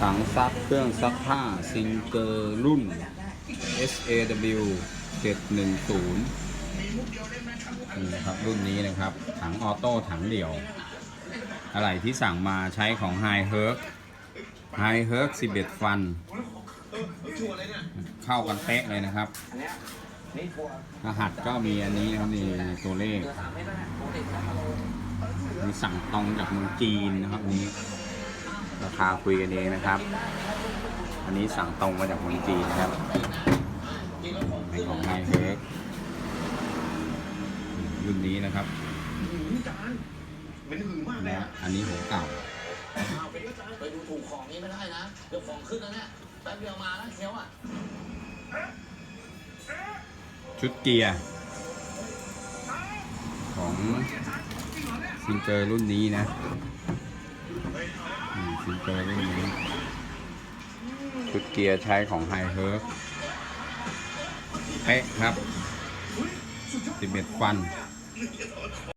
ถังซักเครื่องซักผ้าซิงเกอร์รุ่น SAW 710นี่นะครับรุ่นนี้นะครับ ถังออโต้ถังเดี่ยว อะไรที่สั่งมาใช้ของ h i h e r k h i h e r k 11 ฟัน เข้ากันเป๊ะเลยนะครับ รหัสก็มีอันนี้นะครับนี่ตัวเลขมีสั่งตรงจากเมืองจีนนะครับอันนี้ ราคาคุยกันเองนะครับ อันนี้สั่งตรงมาจากเมืองจีนนะครับเป็นของไฮเฮิร์กรุ่นนี้นะครับเป็นหึงมากเลยและอะอันนี้ของเก่าไปดูถูกของนี้ไม่ได้นะ เดี๋ยวของขึ้นแล้วเนี่ยแป๊บเดียวมาแล้วเคี้ยวอะ ชุดเกียร์ของซิงเกอร์รุ่นนี้นะ นี่ซิงเกอร์รุ่นนี้ชุดเกียร์ใช้ของไฮเฮิร์กเป๊ะครับ 11 ฟัน